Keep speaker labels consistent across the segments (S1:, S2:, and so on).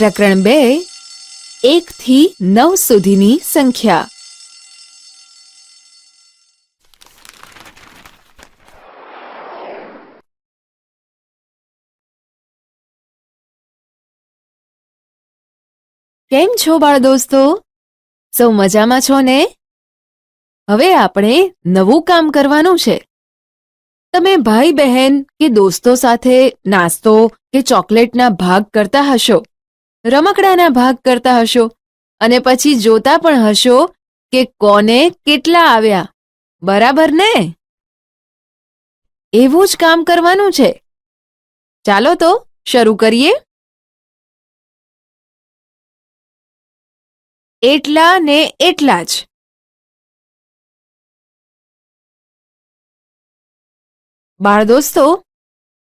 S1: પ્રકરણ બે, એક થી નવ સુધીની સંખ્યા. કેમ છો બાળ દોસ્તો? સૌ મજામાં છો ને? હવે આપણે નવું કામ કરવાનું છે. તમે ભાઈ બહેન કે દોસ્તો સાથે નાસ્તો કે ચોકલેટના ભાગ કરતા હશો. રમકડાના ભાગ કરતા હશો અને પછી જોતા પણ હશો કે કોને કેટલા આવ્યા. બરાબર ને? એવું જ કામ કરવાનું છે. ચાલો તો, શરૂ કરીએ. એટલા ને એટલા જ. બાળ દોસ્તો,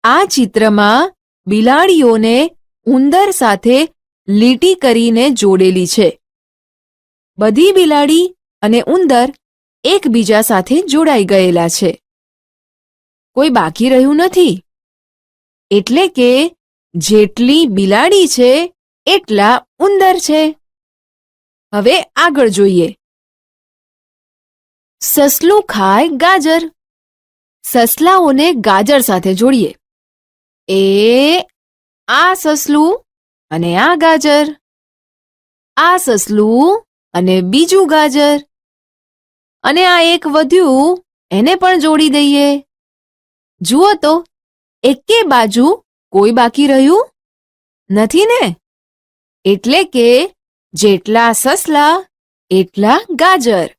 S1: આ ચિત્રમાં બિલાડીઓને ઉંદર સાથે લીટી કરીને જોડેલી છે. બધી બિલાડી અને ઉંદર એકબીજા સાથે જોડાઈ ગયેલા છે. કોઈ બાકી રહ્યું નથી. એટલે કે જેટલી બિલાડી છે, એટલા ઉંદર છે. હવે આગળ જોઈએ. સસલું ખાય ગાજર. સસલાઓને ગાજર સાથે જોડીએ. એ આ સસલું અને આ ગાજર. આ સસલું અને બીજું ગાજર. અને આ એક વધ્યું, એને પણ જોડી દઈએ. જુઓ તો, એકે બાજુ કોઈ બાકી રહ્યું? નથી ને? એટલે કે, જેટલા સસલા, એટલા ગાજર.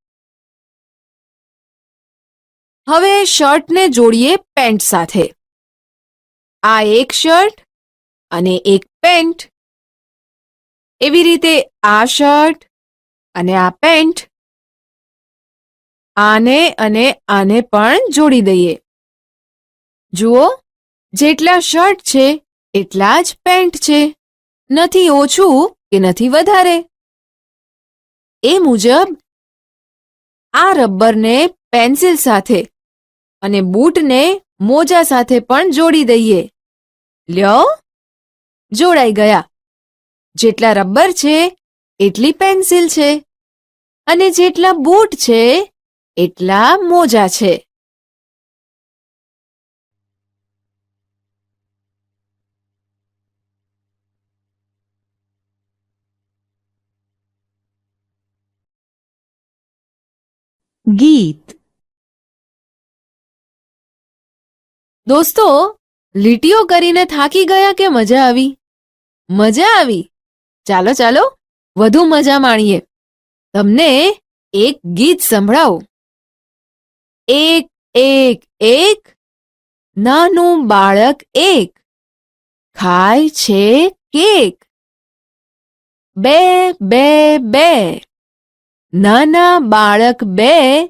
S1: હવે શર્ટને જોડીએ પેન્ટ સાથે. આ એક શર્ટ અને એક પેન્ટ. એવી રીતે આ શર્ટ અને આ પેન્ટ આને અને આને પણ જોડી દઈએ. જુઓ, જેટલા શર્ટ છે, એટલા જ પેન્ટ છે. નથી ઓછું કે નથી વધારે. એ મુજબ આ રબરને પેન્સિલ સાથે અને બૂટને મોજા સાથે પણ જોડી દઈએ. લ્યો, જોડાઈ ગયા. જેટલા રબર છે એટલી પેન્સિલ છે. અને જેટલા બૂટ છે એટલા મોજા છે. ગીત. દોસ્તો લીટીઓ કરીને થાકી ગયા કે મજા આવી? મજા આવી. ચાલો ચાલો, વધુ મજા માણીએ. તમને એક ગીત સંભળાવો. એક એક એક, નાનું બાળક એક, ખાય છે કેક. બે બે બે, નાના બાળક બે,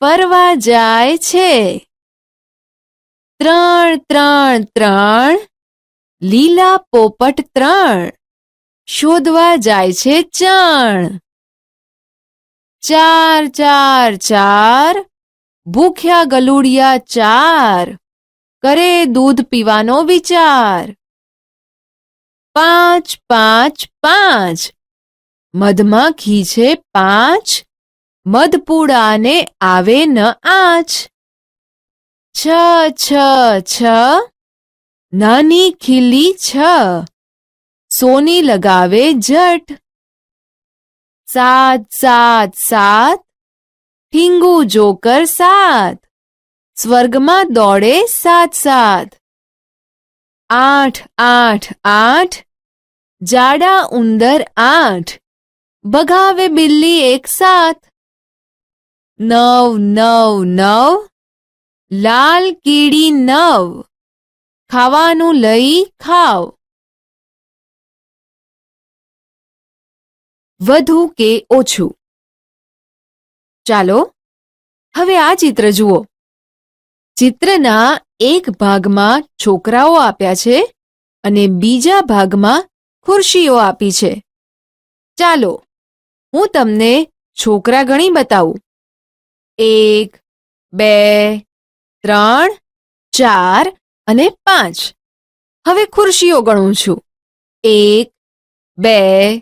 S1: ફરવા જાય છે. ત્રણ ત્રણ ત્રણ, લીલા પોપટ ત્રણ શોધવા જાય છે ચણ. ચાર ચાર ચાર. ભૂખ્યા ગલુડિયા ચાર. કરે દૂધ પીવાનો વિચાર. પાંચ પાંચ પાંચ. મધમાખી છે પાંચ. મધપુડાને આવે ન આંચ. છ છ છ. નાની ખીલી છ. સોની લગાવે જટ સાત સાત સાત ઠીંગુ જોકર સાત સ્વર્ગમાં દોડે સાત સાત આઠ આઠ આઠ જાડા ઉંદર આઠ ભગાવે બિલ્લી એક સાથ નવ નવ નવ લાલ કીડી નવ ખાવાનું લઈ ખાવ વધુ કે ઓછું? ચાલો, હવે આ ચિત્ર જુઓ. ચિત્રના એક ભાગમાં છોકરાઓ આપ્યા છે અને બીજા ભાગમાં ખુરશીઓ આપી છે. ચાલો, હું તમને છોકરા ગણી બતાવું. એક, બે, ત્રણ, ચાર અને પાંચ. હવે ખુરશીઓ ગણું છું. એક, બે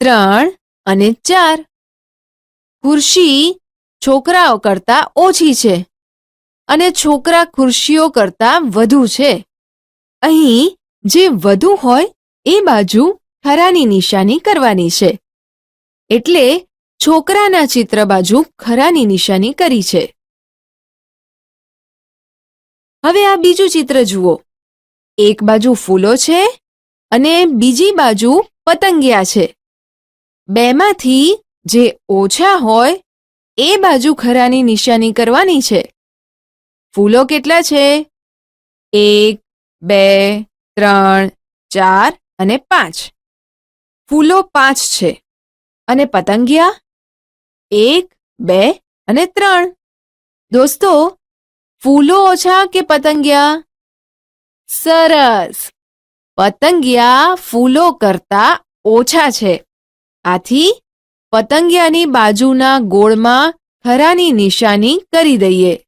S1: ત્રણ અને ચાર. ખુરશી છોકરાઓ કરતાં ઓછી છે અને છોકરા ખુરશીઓ કરતાં વધુ છે. અહીં જે વધુ હોય એ બાજુ ખરાની નિશાની કરવાની છે. એટલે છોકરાના ચિત્ર બાજુ ખરાની નિશાની કરી છે. હવે આ બીજું ચિત્ર જુઓ. એક બાજુ ફૂલો છે અને બીજી બાજુ પતંગિયા છે. બેમાંથી જે ઓછા હોય, એ બાજુ ખરાની નિશાની કરવાની છે. ફૂલો કેટલા છે? એક, બે, ત્રણ, ચાર અને પાંચ. ફૂલો પાંચ છે. અને પતંગિયા? એક, બે અને ત્રણ. દોસ્તો, ફૂલો ઓછા કે પતંગિયા? સરસ. પતંગિયા ફૂલો કરતા ઓછા છે. આથી પતંગિયાની બાજુના ગોળમાં ખરાની નિશાની કરી દઈએ.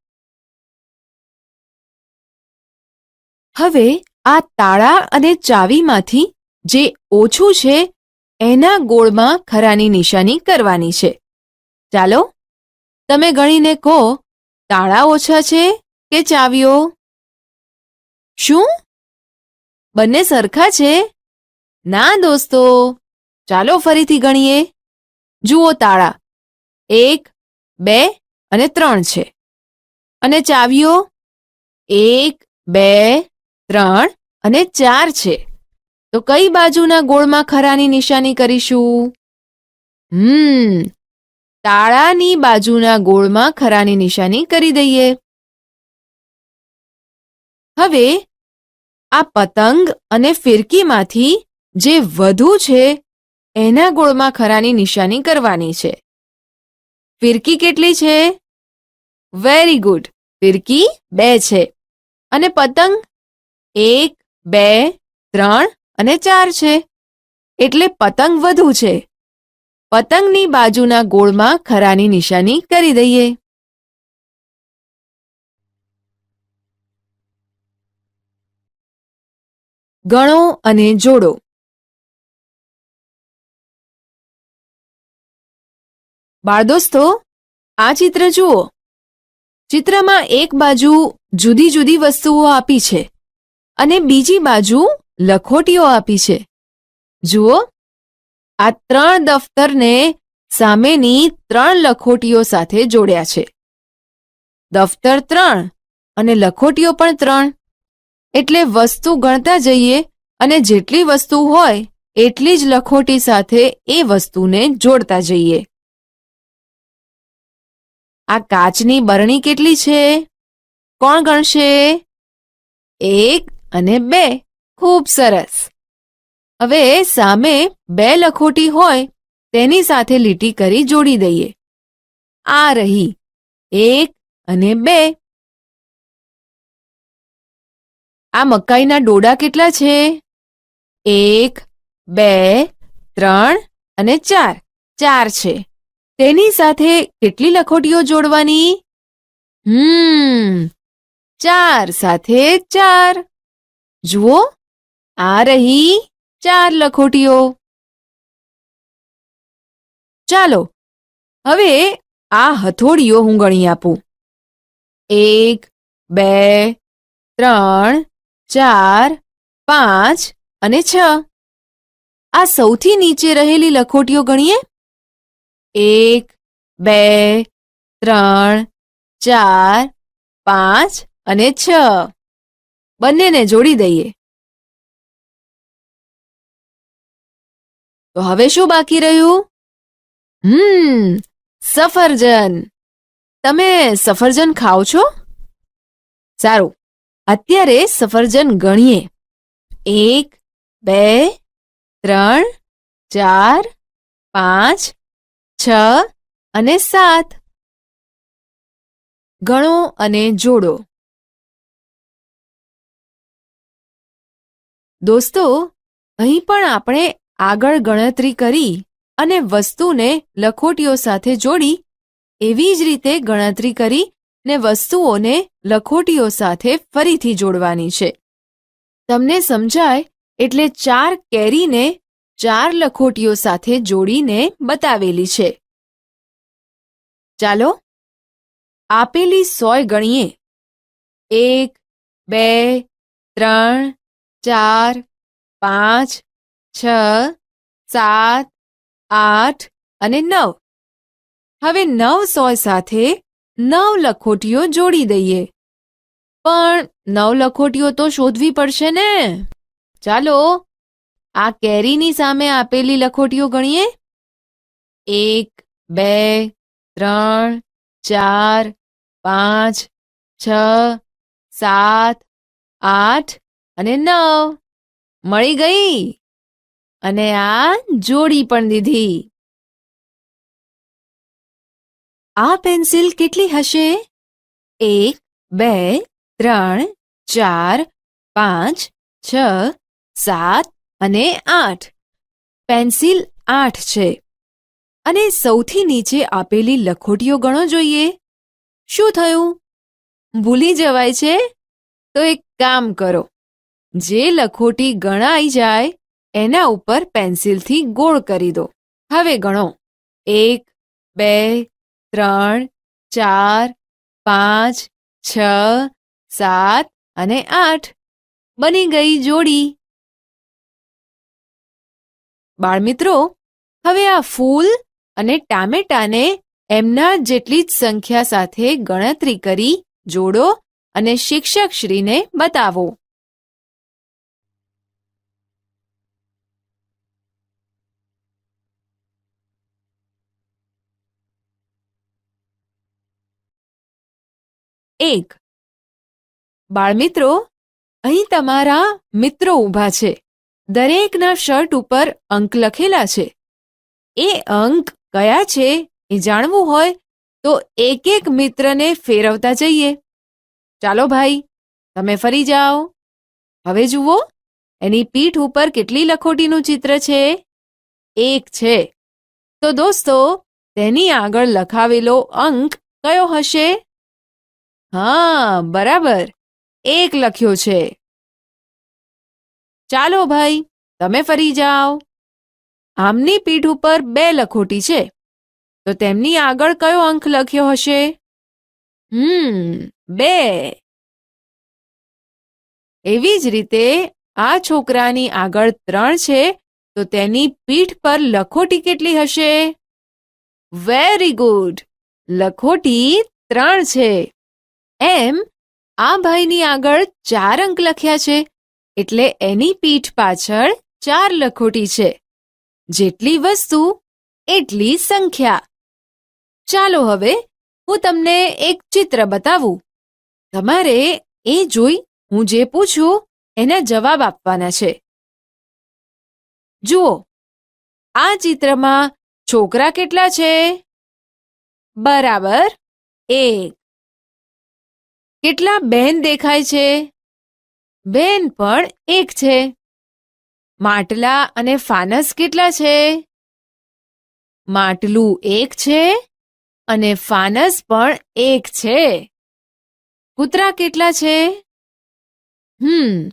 S1: હવે આ તાળા અને ચાવીમાંથી જે ઓછું છે, એના ગોળમાં ખરાની નિશાની કરવાની છે. ચાલો, તમે ગણીને કહો, તાળા ઓછા છે કે ચાવીઓ? શું? બંને સરખા છે? ના દોસ્તો. ચાલો ફરીથી ગણીએ. જુઓ તાળા. એક, બે અને ત્રણ છે. અને ચાવીઓ? એક, બે, ત્રણ અને ચાર છે. તો કઈ બાજુના ગોળમાં ખરાની નિશાની કરીશું? હમ, તાળાની બાજુના ગોળમાં ખરાની નિશાની કરી દઈએ. હવે, આ પતંગ અને ફિરકીમાંથી જે વધુ છે એના ગોળમાં ખરાની નિશાની કરવાની છે. ફિરકી કેટલી છે? વેરી ગુડ ફિરકી બે છે. અને પતંગ? એક, બે, ત્રણ અને ચાર છે. એટલે પતંગ વધુ છે. પતંગની બાજુના ગોળમાં ખરાની નિશાની કરી દઈએ. ગણો અને જોડો. બાળદોસ્તો, આ ચિત્ર જુઓ. ચિત્રમાં એક બાજુ જુદી જુદી વસ્તુઓ આપી છે અને બીજી બાજુ લખોટીઓ આપી છે. જુઓ, આ ત્રણ દફતરને સામેની ત્રણ લખોટીઓ સાથે જોડ્યા છે. દફતર ત્રણ અને લખોટીઓ પણ ત્રણ. એટલે વસ્તુ ગણતા જઈએ અને જેટલી વસ્તુ હોય, એટલી જ લખોટી સાથે એ વસ્તુને જોડતા જઈએ. આ કાચની બરણી કેટલી છે? કોણ ગણશે? એક અને બે. ખૂબ સરસ. હવે સામે બે લખોટી હોય, તેની સાથે લીટી કરી જોડી દઈએ. આ રહી. એક અને બે. આ મકાઈના ડોડા કેટલા છે? એક, બે, ત્રણ અને ચાર. ચાર છે. તેની સાથે કેટલી લખોટીઓ જોડવાની? હમ, ચાર સાથે ચાર. જુઓ, આ રહી ચાર લખોટીઓ. ચાલો, હવે આ હથોડીઓ હું ગણી આપું. એક, બે, ત્રણ, ચાર, પાંચ અને છ. આ સૌથી નીચે રહેલી લખોટીઓ ગણીએ? એક, બે, ત્રણ, ચાર, પાંચ અને છ. બંનેને જોડી દઈએ. તો હવે શું બાકી રહ્યું? હમ, સફરજન. તમે સફરજન ખાઓ છો? સારું, અત્યારે સફરજન ગણીએ. એક, બે, ત્રણ, ચાર, પાંચ છ અને સાત. ગણો અને જોડો. દોસ્તો, અહીં પણ આપણે આગળ ગણતરી કરી અને વસ્તુને લખોટીઓ સાથે જોડી એવી જ રીતે ગણતરી કરી ને વસ્તુઓને લખોટીઓ સાથે ફરીથી જોડવાની છે. તમને સમજાય, એટલે ચાર કેરીને ચાર લખોટીઓ સાથે જોડીને બતાવેલી છે. ચાલો, આપેલી સોય ગણીએ. એક, બે, ત્રણ, ચાર, પાંચ, છ, સાત, આઠ અને નવ. હવે નવ સોય સાથે નવ લખોટીઓ જોડી દઈએ. પણ નવ લખોટીઓ તો શોધવી પડશે ને? ચાલો આ કેરીની સામે આપેલી લખોટીઓ ગણીએ? એક, બે, ત્રણ, ચાર, પાંચ, છ, સાત, આઠ અને નવ. મળી ગઈ? અને આ જોડી પણ દીધી. આ પેન્સિલ કેટલી હશે? એક, બે, ત્રણ, ચાર, પાંચ, છ, સાત અને આઠ. પેન્સિલ આઠ છે. અને સૌથી નીચે આપેલી લખોટીઓ ગણો જોઈએ. શું થયું? ભૂલી જવાય છે? તો એક કામ કરો. જે લખોટી ગણાઈ જાય, એના ઉપર પેન્સિલથી ગોળ કરી દો. હવે ગણો. એક, બે, ત્રણ, ચાર, પાંચ, છ, સાત અને આઠ. બની ગઈ જોડી. બાળમિત્રો, હવે આ ફૂલ અને ટામેટાને એમના જેટલી જ સંખ્યા સાથે ગણતરી કરી, જોડો અને શિક્ષકશ્રીને બતાવો. એક. બાળમિત્રો, અહીં તમારા મિત્રો ઊભા છે. દરેકના શર્ટ ઉપર અંક લખેલા છે. એ અંક કયા છે એ જાણવું હોય તો એક એક મિત્રને ફેરવતા જઈએ. ચાલો ભાઈ, તમે ફરી જાઓ. હવે જુઓ, એની પીઠ ઉપર કેટલી લખોટીનું ચિત્ર છે? એક છે. તો દોસ્તો, તેની આગળ લખાવેલો અંક કયો હશે? હા, બરાબર. એક લખ્યો છે. ચાલો ભાઈ, તમે ફરી જાઓ. આમની પીઠ ઉપર બે લખોટી છે. તો તેમની આગળ કયો અંક લખ્યો હશે? હમ, બે. એવી જ રીતે આ છોકરાની આગળ ત્રણ છે, તો તેની પીઠ પર લખોટી કેટલી હશે? Very good. લખોટી ત્રણ છે. એમ, આ ભાઈની આગળ ચાર અંક લખ્યા છે. એટલે એની પીઠ પાછળ ચાર લખોટી છે. જેટલી વસ્તુ, એટલી સંખ્યા. ચાલો હવે હું તમને એક ચિત્ર બતાવું. તમારે એ જોઈ હું જે પૂછું એના જવાબ આપવાના છે. જુઓ, આ ચિત્રમાં છોકરા કેટલા છે? બરાબર, એક. કેટલા બેન દેખાય છે? બેન પણ એક છે. માટલા અને ફાનસ કેટલા છે? માટલું એક છે અને ફાનસ પણ એક છે. કૂતરા કેટલા છે? હમ,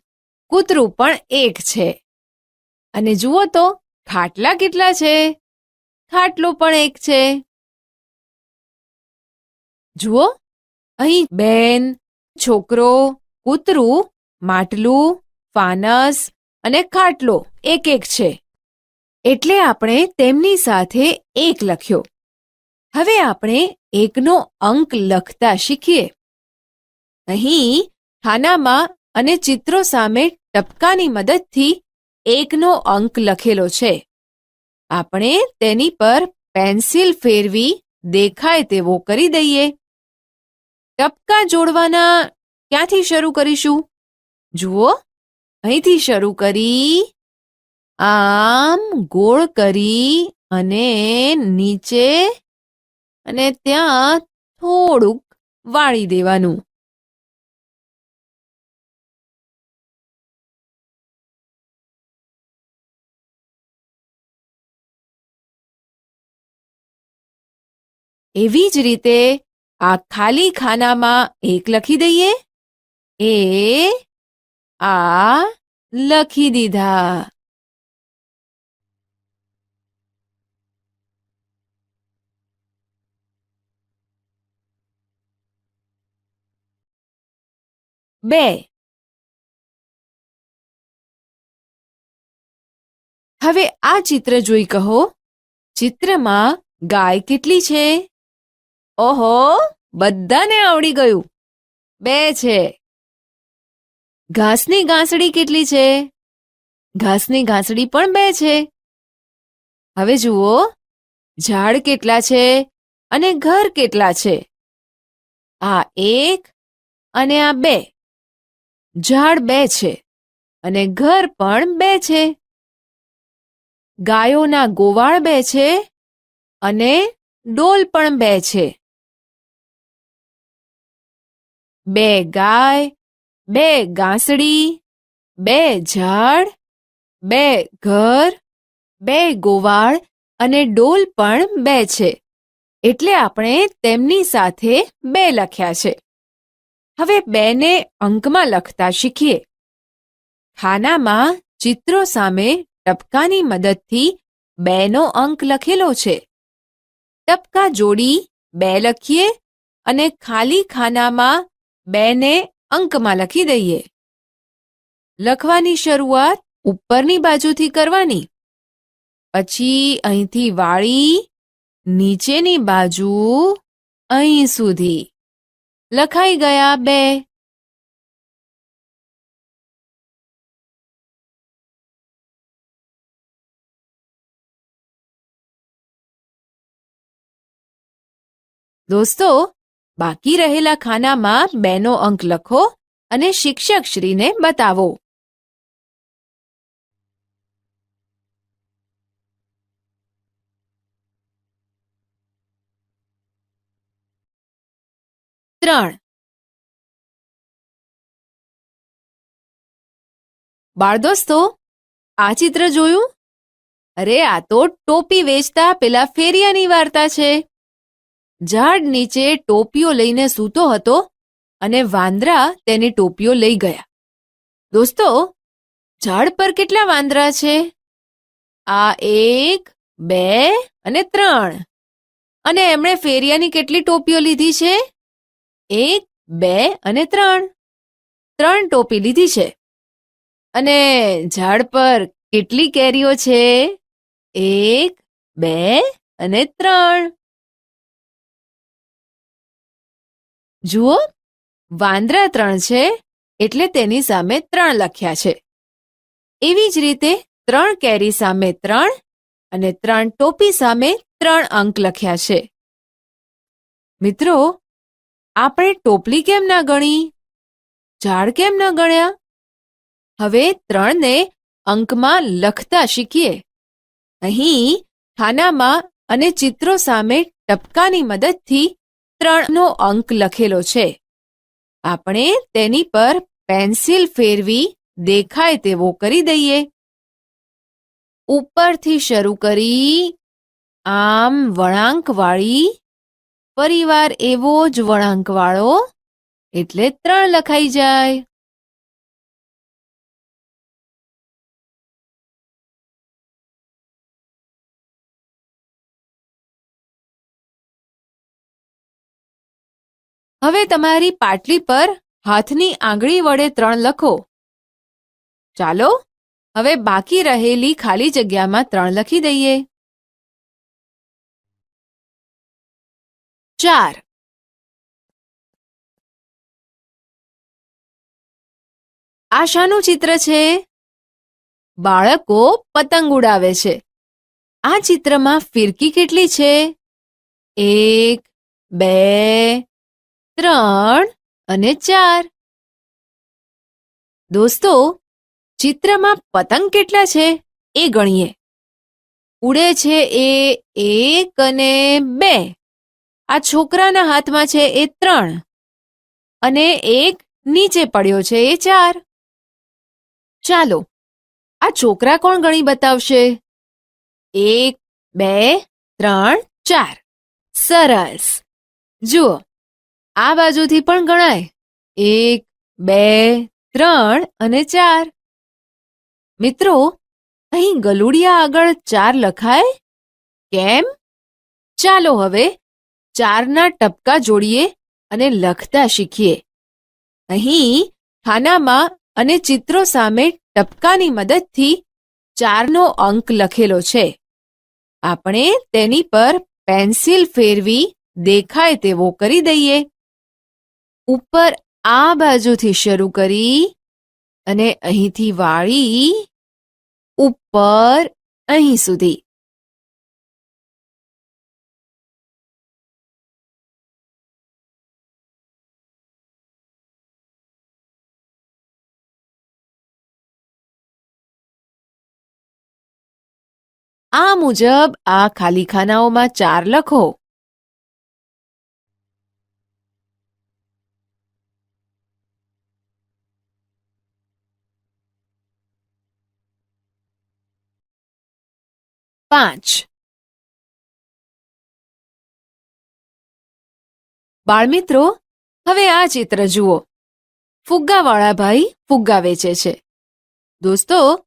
S1: કૂતરું પણ એક છે. અને જુઓ તો, ખાટલા કેટલા છે? ખાટલો પણ એક છે. જુઓ, અહીં બેન, છોકરો, કૂતરું માટલું, ફાનસ અને ખાટલો એક એક છે. એટલે આપણે તેમની સાથે એક લખ્યો. હવે આપણે એકનો અંક લખતા શીખીએ. અહીં ખાનામાં અને ચિત્રો સામે ટપકાની મદદથી એકનો અંક લખેલો છે. આપણે તેની પર પેન્સિલ ફેરવી દેખાય તેવો કરી દઈએ. ટપકા જોડવાના ક્યાંથી શરૂ કરીશું? જુઓ, અહીંથી શરૂ કરી, આમ ગોળ કરી અને નીચે અને ત્યાં થોડુંક વાળી દેવાનું. એવી જ રીતે આ ખાલી ખાનામાં એક લખી દઈએ. એ આ લખી દીધા. બે. હવે આ ચિત્ર જોઈ કહો. ચિત્રમાં ગાય કેટલી છે? ઓહો, બધાને આવડી ગયું. બે છે. ઘાસની ગાંસડી કેટલી છે? ઘાસની ગાંસડી પણ બે છે. હવે જુઓ, ઝાડ કેટલા છે અને ઘર કેટલા છે? આ એક અને આ બે. ઝાડ બે છે અને ઘર પણ બે છે. ગાયોના ગોવાળ બે છે અને ડોલ પણ બે છે. બે ગાય બે ગાંસડી, બે ઝાડ, બે ઘર, બે ગોવાળ અને ડોલ પણ બે છે. એટલે આપણે તેમની સાથે બે લખ્યા છે. હવે બેને અંકમાં લખતા શીખીએ. ખાનામાં ચિત્રો સામે ટપકાની મદદથી બેનો અંક લખેલો છે. ટપકા જોડી બે લખીએ અને ખાલી ખાનામાં બેને અંકમાં લખી દઈએ. લખવાની શરૂઆત ઉપરની બાજુથી કરવાની. પછી અહીંથી વાળી, નીચેની બાજુ અહીં સુધી. લખાઈ ગયા બે. દોસ્તો બાકી રહેલા ખાનામાં બેનો અંક લખો અને શિક્ષક શ્રીને બતાવો. ત્રણ. બાળ દોસ્તો આ ચિત્ર જોયું? અરે, આ તો ટોપી વેચતા પેલા ફેરિયાની વાર્તા છે. ઝાડ નીચે ટોપીઓ લઈને સૂતો હતો અને વાંદરા તેની ટોપીઓ લઈ ગયા. દોસ્તો, ઝાડ પર કેટલા વાંદરા છે? આ એક, બે અને ત્રણ. અને એમણે ફેરિયાની કેટલી ટોપીઓ લીધી છે? એક, બે અને ત્રણ. ત્રણ ટોપી લીધી છે. અને ઝાડ પર કેટલી કેરીઓ છે? એક, બે અને ત્રણ. જુઓ, વાંદરા ત્રણ છે, એટલે તેની સામે ત્રણ લખ્યા છે. એવી જ રીતે ત્રણ કેરી સામે ત્રણ અને ત્રણ ટોપી સામે ત્રણ અંક લખ્યા છે. મિત્રો, આપણે ટોપલી કેમ ના ગણી? ઝાડ કેમ ન ગણ્યા? હવે ત્રણને અંકમાં લખતા શીખીએ. અહીં ખાનામાં અને ચિત્રો સામે ટપકાની મદદથી ત્રણનો અંક લખેલો છે. આપણે તેની પર પેન્સિલ ફેરવી દેખાય તેવો કરી દઈએ. ઉપરથી શરૂ કરી આમ વળાંકવાળી પરિવાર એવો જ વળાંકવાળો, એટલે ત્રણ લખાઈ જાય. હવે તમારી પાટલી પર હાથની આંગળી વડે ત્રણ લખો. ચાલો, હવે બાકી રહેલી ખાલી જગ્યામાં ત્રણ લખી દઈએ. ચાર. આ શાનું ચિત્ર છે? બાળકો પતંગ ઉડાવે છે. આ ચિત્રમાં ફિરકી કેટલી છે? એક, બે ત્રણ અને ચાર. દોસ્તો, ચિત્રમાં પતંગ કેટલા છે? એ ગણીએ. ઉડે છે એ એક અને બે. આ છોકરાના હાથમાં છે એ ત્રણ. અને એક નીચે પડ્યો છે એ ચાર. ચાલો, આ છોકરા કોણ ગણી બતાવશે? એક, બે, ત્રણ, ચાર. સરસ. જુઓ આ બાજુથી પણ ગણાય. એક, બે, ત્રણ અને ચાર. મિત્રો, અહીં ગલુડિયા આગળ ચાર લખાય? કેમ? ચાલો હવે ચારના ટપકા જોડીએ અને લખતા શીખીએ. અહીં ખાનામાં અને ચિત્રો સામે ટપકાની મદદથી ચારનો અંક લખેલો છે. આપણે તેની પર પેન્સિલ ફેરવી દેખાય તેવો કરી દઈએ. ઉપર આ બાજુથી શરૂ કરી અને અહીંથી વાળી ઉપર અહીં સુધી. આ મુજબ આ ખાલી ખાનાઓમાં ચાર લખો. પાંચ. બાળમિત્રો, હવે આ ચિત્ર જુઓ. ફુગ્ગાવાળા ભાઈ ફુગ્ગા વેચે છે. દોસ્તો,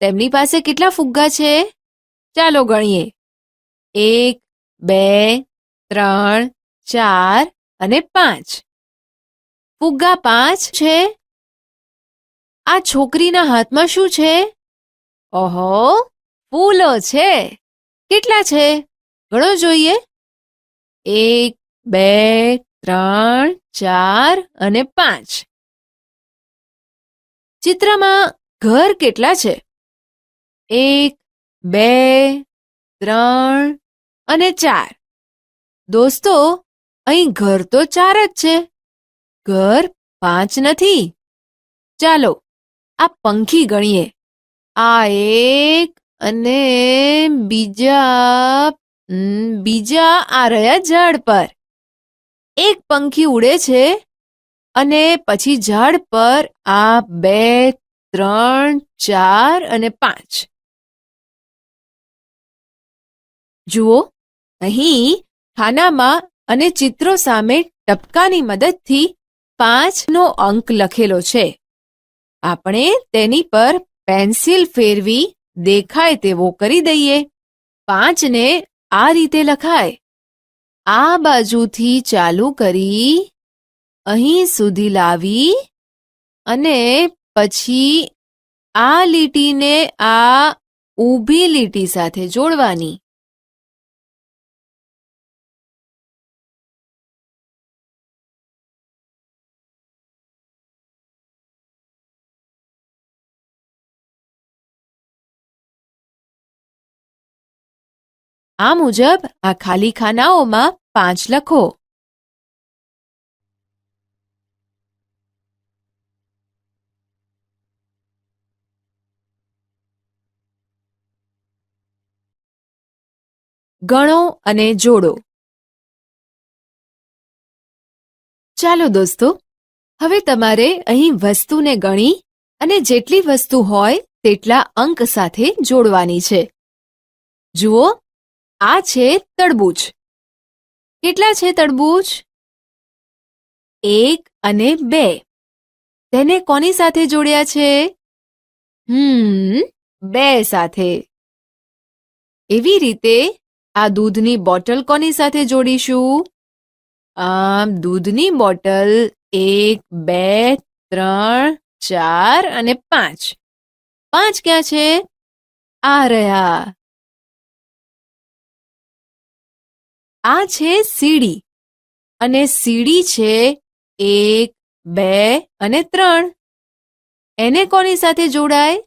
S1: તેમની પાસે કેટલા ફુગ્ગા છે? ચાલો ગણીએ. એક, બે, ત્રણ, ચાર અને પાંચ. ફુગ્ગા પાંચ છે? આ છોકરીના હાથમાં શું છે? ઓહો! ફૂલો છે. કેટલા છે? ગણો જોઈએ? એક, બે, ત્રણ, ચાર અને પાંચ. ચિત્રમાં ઘર કેટલા છે? એક, બે, ત્રણ અને ચાર. દોસ્તો, અહીં ઘર તો ચાર જ છે. ઘર પાંચ નથી. ચાલો, આ પંખી ગણીએ. આ એક અને બીજા બીજા આ રહ્યા ઝાડ પર. એક પંખી ઉડે છે અને પછી ઝાડ પર આ બે, ત્રણ, ચાર અને પાંચ. જુઓ, અહીં ખાનામાં અને ચિત્રો સામે ટપકાની મદદથી પાંચનો અંક લખેલો છે. આપણે તેની પર પેન્સિલ ફેરવી દેખાય તેવો કરી દઈએ. પાંચને આ રીતે લખાય. આ બાજુથી ચાલુ કરી, અહીં સુધી લાવી અને પછી આ લીટીને આ ઊભી લીટી સાથે જોડવાની. આ મુજબ આ ખાલી ખાનાઓમાં પાંચ લખો. ગણો અને જોડો. ચાલો દોસ્તો, હવે તમારે અહીં વસ્તુને ગણી અને જેટલી વસ્તુ હોય તેટલા અંક સાથે જોડવાની છે. જુઓ આ છે તડબૂચ. કેટલા છે તડબૂચ? એક અને બે. તેને કોની સાથે જોડ્યા છે? હમ, બે સાથે. એવી રીતે આ દૂધની બોટલ કોની સાથે જોડીશું? આમ, દૂધની બોટલ એક, બે, ત્રણ, ચાર અને પાંચ. પાંચ ક્યાં છે? આ રહ્યા. આ છે સીડી. અને સીડી છે એક, બે અને ત્રણ. એને કોની સાથે જોડાય?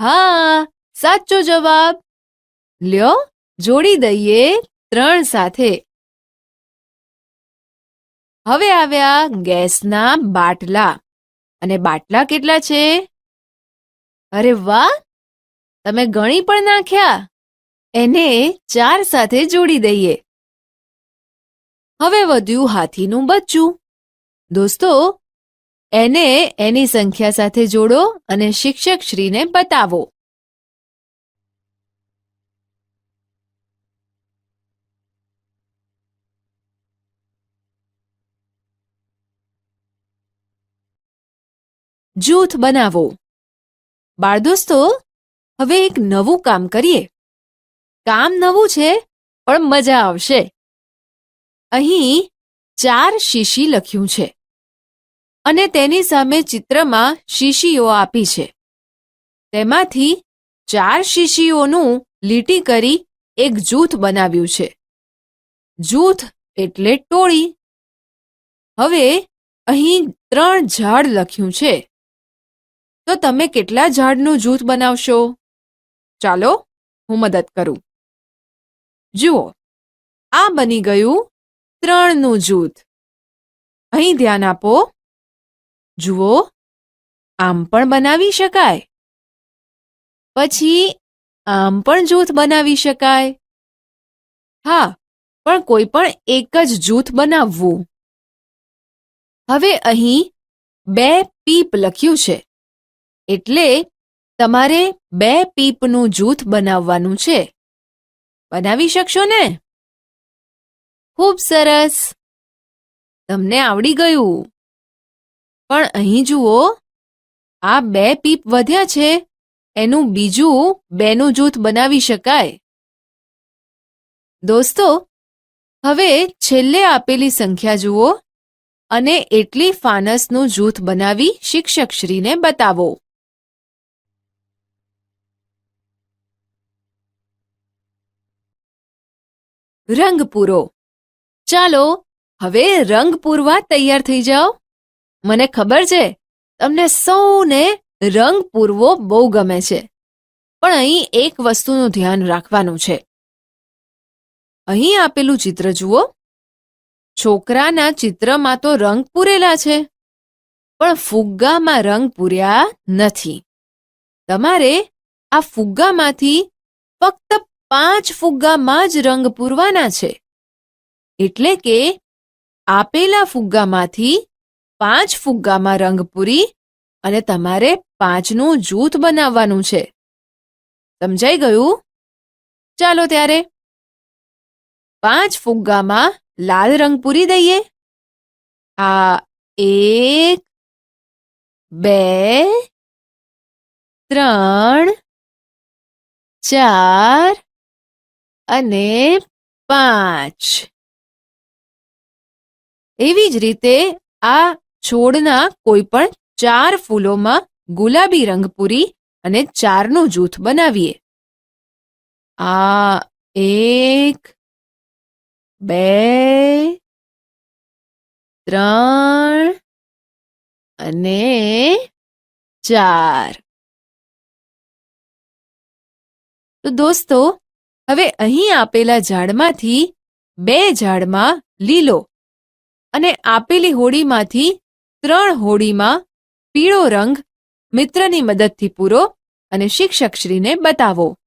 S1: હા, સાચો જવાબ. લ્યો, જોડી દઈએ ત્રણ સાથે. હવે આવ્યા ગેસના બાટલા. અને બાટલા કેટલા છે? અરે વાહ! તમે ગણી પણ નાખ્યા. એને ચાર સાથે જોડી દઈએ. હવે વધ્યું હાથીનું બચ્ચું. દોસ્તો, એને એની સંખ્યા સાથે જોડો અને શિક્ષક શ્રીને બતાવો. જૂથ બનાવો. બાળ દોસ્તો, હવે એક નવું કામ કરીએ. કામ નવું છે, પણ મજા આવશે. અહીં ચાર શીશી લખ્યું છે. અને તેની સામે ચિત્રમાં શીશીઓ આપી છે. તેમાંથી ચાર શીશીઓનું લીટી કરી એક જૂથ બનાવ્યું છે. જૂથ એટલે ટોળી. હવે અહીં ત્રણ ઝાડ લખ્યું છે. તો તમે કેટલા ઝાડનું જૂથ બનાવશો? ચાલો, હું મદદ કરું. જુઓ, આ બની ગયું ત્રણનું જૂથ. અહીં ધ્યાન આપો. જુઓ, આમ પણ બનાવી શકાય. પછી, આમ પણ જૂથ બનાવી શકાય. હા, પણ કોઈ પણ એક જ જૂથ બનાવવું. હવે અહીં બે પીપ લખ્યું છે. એટલે તમારે બે પીપનું જૂથ બનાવવાનું છે. બનાવી શકશો ને? ખૂબ સરસ. તમને આવડી ગયું. પણ અહીં જુઓ, આ બે પીપ વધ્યા છે. એનું બીજું બેનું જૂથ બનાવી શકાય. દોસ્તો, હવે છેલ્લે આપેલી સંખ્યા જુઓ અને એટલી ફાનસનું જૂથ બનાવી શિક્ષકશ્રીને બતાવો. રંગ પૂરો. ચાલો, હવે રંગ પૂરવા તૈયાર થઈ જાઓ. મને ખબર છે, તમને સૌને રંગ પૂરવો બહુ ગમે છે. પણ અહીં એક વસ્તુનું ધ્યાન રાખવાનું છે. અહીં આપેલું ચિત્ર જુઓ. છોકરાના ચિત્રમાં તો રંગ પૂરેલા છે, પણ ફુગ્ગામાં રંગ પૂર્યા નથી. તમારે આ ફુગ્ગામાંથી ફક્ત પાંચ ફુગ્ગામાં જ રંગ પૂરવાના છે. એટલે કે, આપેલા ફુગ્ગામાંથી પાંચ ફુગ્ગામાં રંગ પૂરી અને તમારે પાંચનું જૂથ બનાવવાનું છે. સમજાઈ ગયું? ચાલો ત્યારે. પાંચ ફુગ્ગામાં લાલ રંગ પૂરી દઈએ. આ એક, બે, ત્રણ, ચાર અને પાંચ. એવી જ રીતે આ છોડના કોઈ પણ ચાર ફૂલોમાં ગુલાબી રંગ પૂરી અને ચારનું જૂથ બનાવીએ. આ એક, બે, ત્રણ અને ચાર. તો દોસ્તો હવે અહીં આપેલા ઝાડમાંથી બે ઝાડમાં લીલો અને આપેલી હોડીમાંથી ત્રણ હોડીમાં પીળો રંગ મિત્રની મદદથી પૂરો અને શિક્ષકશ્રીને બતાવો.